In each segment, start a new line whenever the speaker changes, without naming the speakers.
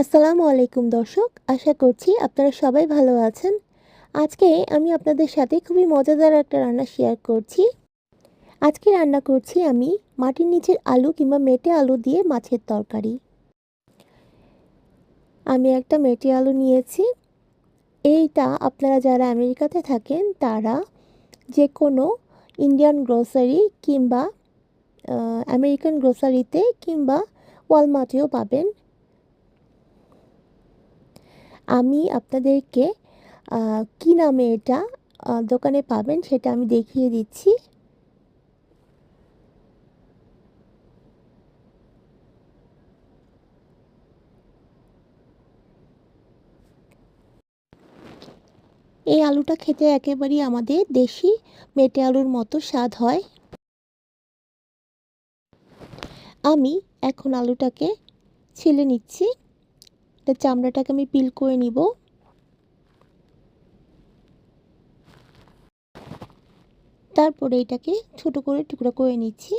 আসসালামু আলাইকুম দর্শক, আশা করছি আপনারা সবাই ভালো আছেন। আজকে আমি আপনাদের সাথে খুবই মজাদার একটা রান্না শেয়ার করছি। আজকে রান্না করছি আমি মাটির নিচের আলু কিংবা মেটে আলু দিয়ে মাছের তরকারি। আমি একটা মেটে আলু নিয়েছি। এইটা আপনারা যারা আমেরিকাতে থাকেন, তারা যে কোনো ইন্ডিয়ান গ্রোসারি কিংবা আমেরিকান গ্রোসারিতে কিংবা ওয়ালমার্টেও পাবেন। আমি আপনাদেরকে কি নামে এটা দোকানে পাবেন সেটা আমি দেখিয়ে দিচ্ছি। এই আলুটা খেতে একেবারেই আমাদের দেশি মেটে আলুর মতো স্বাদ হয়। আমি এখন আলুটাকে ছিলে নিচ্ছি। এটা চামড়াটাকে আমি পিল করে নিব। তারপরে এটাকে ছোট করে টুকরো করে নিচ্ছি।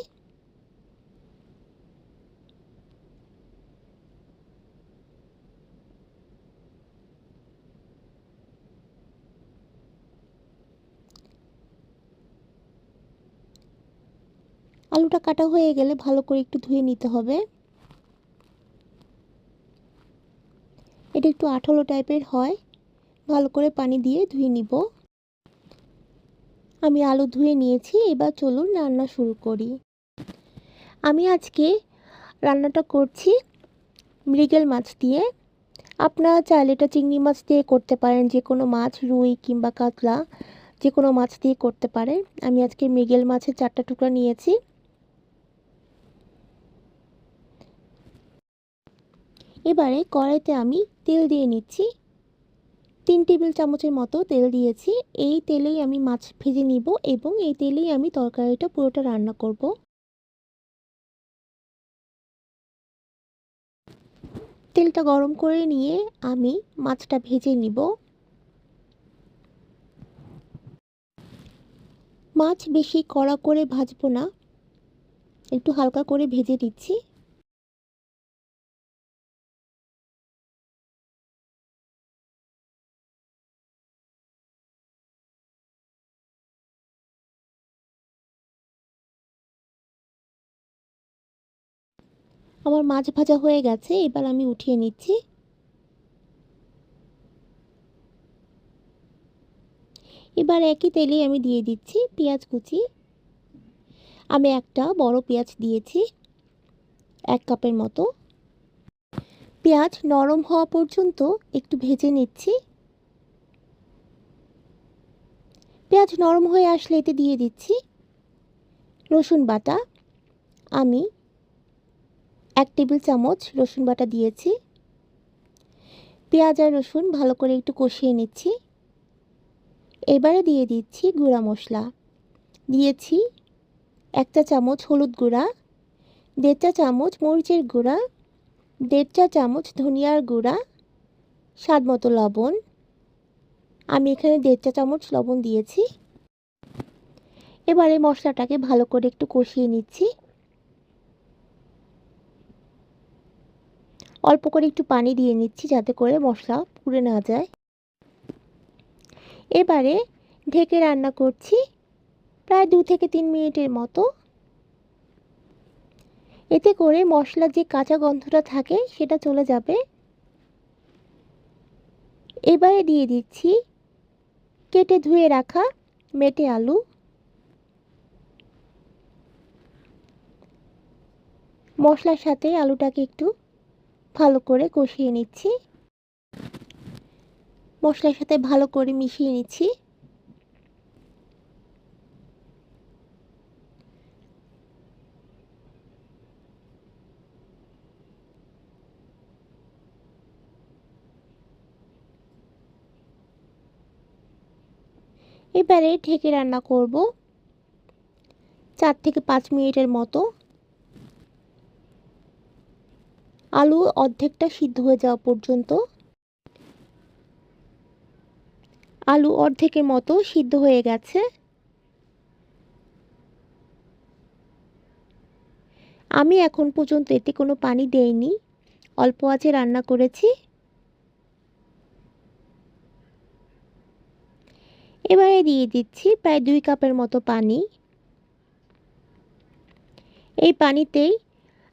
আলুটা কাটা হয়ে গেলে ভালো করে একটু ধুয়ে নিতে হবে। এটা একটু আঠালো টাইপের হয়। ভালো করে পানি দিয়ে ধুয়ে নিব। আমি আলু ধুয়ে নিয়েছি, এবার চলুন রান্না শুরু করি। আমি আজকে রান্নাটা করছি মৃগেল মাছ দিয়ে। আপনারা চাইলে এটা চিংড়ি মাছ দিয়ে করতে পারেন যে কোনো মাছ, রুই কিংবা কাতলা যে কোনো মাছ দিয়ে করতে পারেন। আমি আজকে মৃগেল মাছের চারটা টুকরা নিয়েছি। এবারে কড়াইতে আমি তেল দিয়ে নিচ্ছি। তিন টেবিল চামচের মতো তেল দিয়েছি। এই তেলেই আমি মাছ ভেজে নিব এবং এই তেলেই আমি তরকারিটা পুরোটা রান্না করব। তেলটা গরম করে নিয়ে আমি মাছটা ভেজে নিব। মাছ বেশি কড়া করে ভাজবো না। একটু হালকা করে ভেজে দিচ্ছি আমার মাছ ভাজা হয়ে গেছে, এবার আমি উঠিয়ে নিচ্ছি। এবার একই তেলেই আমি দিয়ে দিচ্ছি পেঁয়াজ কুচি। আমি একটা বড় পেঁয়াজ দিয়েছি, এক কাপের মতো। পেঁয়াজ নরম হওয়া পর্যন্ত একটু ভেজে নিচ্ছি। পেঁয়াজ নরম হয়ে আসলে এতে দিয়ে দিচ্ছি রসুন বাটা। আমি এক টেবিল চামচ রসুন বাটা দিয়েছি। পেঁয়াজ আর রসুন ভালো করে একটু কষিয়ে নিচ্ছি। এবারে দিয়ে দিচ্ছি গুঁড়া মশলা। দিয়েছি একটা চামচ হলুদ গুঁড়া, দেড় চা চামচ মরিচের গুঁড়া, দেড় চা চামচ ধনিয়ার গুঁড়া, স্বাদ মতো লবণ। আমি এখানে দেড় চা চামচ লবণ দিয়েছি। এবারে মশলাটাকে ভালো করে একটু কষিয়ে নিচ্ছি। অল্প করে একটু পানি দিয়ে নিচ্ছি যাতে করে মশলা পুড়ে না যায়। এবারে ঢেকে রান্না করছি প্রায় দু থেকে তিন মিনিটের মতো। এতে করে মশলার যে কাঁচা গন্ধটা থাকে সেটা চলে যাবে। এবারে দিয়ে দিচ্ছি কেটে ধুয়ে রাখা মেটে আলু। মশলার সাথে আলুটাকে একটু ভালো করে কষিয়ে নিচ্ছি। মশলার সাথে ভালো করে মিশিয়ে নিচ্ছি। এবারে ঢেকে রান্না করব। চার থেকে পাঁচ মিনিটের মতো। আলু অর্ধেকটা সিদ্ধ হয়ে যাওয়া পর্যন্ত। আলু অর্ধেকের মতো সিদ্ধ হয়ে গেছে। আমি এখন পর্যন্ত এতে কোনো পানি দেইনি। অল্প আঁচে রান্না করেছি। এবারে দিয়ে দিচ্ছি প্রায় দুই কাপের মতো পানি। এই পানিতেই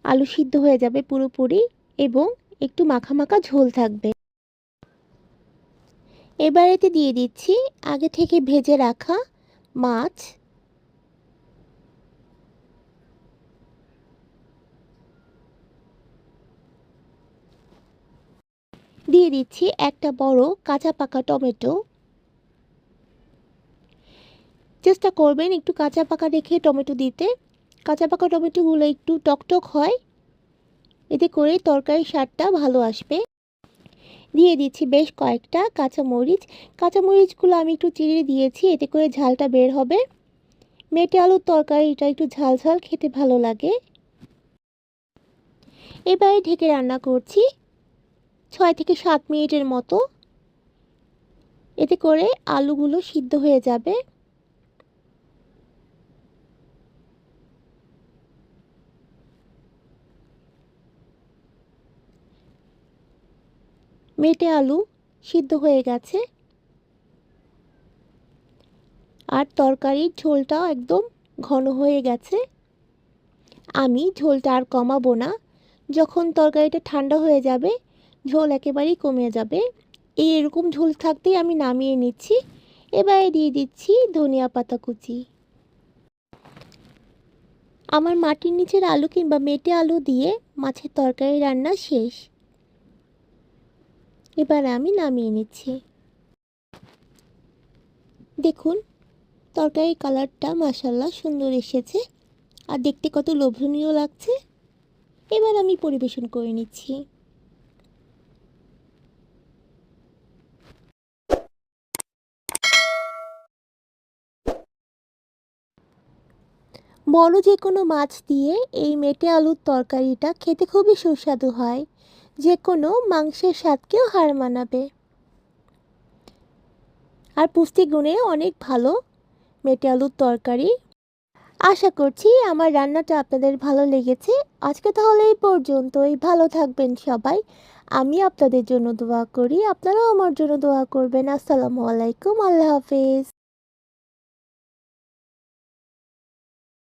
আলু সিদ্ধ হয়ে যাবে পুরোপুরি এবং একটু মাখা মাখা ঝোল থাকবে। এবার এতে দিয়ে দিচ্ছি আগে থেকে ভেজে রাখা মাছ। দিয়ে দিচ্ছি একটা বড় কাঁচা পাকা টমেটো। চেষ্টা করবেন একটু কাঁচা পাকা রেখে টমেটো দিতে। কাঁচা পাকা টমেটোগুলো একটু টকটক হয়। এতে করে তরকারির স্বাদটা ভালো আসবে। দিয়ে দিচ্ছি বেশ কয়েকটা কাঁচামরিচ। কাঁচামরিচগুলো আমি একটু চিড়ে দিয়েছি, এতে করে ঝালটা বের হবে। মেটে আলুর তরকারিটা একটু ঝাল ঝাল খেতে ভালো লাগে। এবারে ঢেকে রান্না করছি ছয় থেকে সাত মিনিটের মতো। এতে করে আলুগুলো সিদ্ধ হয়ে যাবে। মেটে আলু সিদ্ধ হয়ে গেছে। আর তরকারির ঝোলটাও একদম ঘন হয়ে গেছে। আমি ঝোলটা আর কমাবো না। যখন তরকারিটা ঠান্ডা হয়ে যাবে, ঝোল একেবারেই কমে যাবে। এই এরকম ঝোল থাকতেই আমি নামিয়ে নিচ্ছি। এবারে দিয়ে দিচ্ছি ধনিয়া পাতা কুচি। আমার মাটির নিচের আলু কিংবা মেটে আলু দিয়ে মাছের তরকারি রান্না শেষ। এবার আমি নামিয়ে নিচ্ছি। দেখুন, তরকারির কালারটা মাসাল্লাহ সুন্দর এসেছে আর দেখতে কত লোভনীয় লাগছে। এবার আমি পরিবেশন করে নিচ্ছি। বড় যে কোনো মাছ দিয়ে এই মেটে আলুর তরকারিটা খেতে খুবই সুস্বাদু হয়। যে কোনো মাংসের স্বাদকেও হার মানাবে। আর পুষ্টিগুণে অনেক ভালো মেটে আলুর তরকারি। আশা করছি আমার রান্নাটা আপনাদের ভালো লেগেছে। আজকে তাহলে এই পর্যন্তই। ভালো থাকবেন সবাই। আমি আপনাদের জন্য দোয়া করি। আপনারাও আমার জন্য দোয়া করবেন। আসসালামু আলাইকুম। আল্লাহ হাফেজ।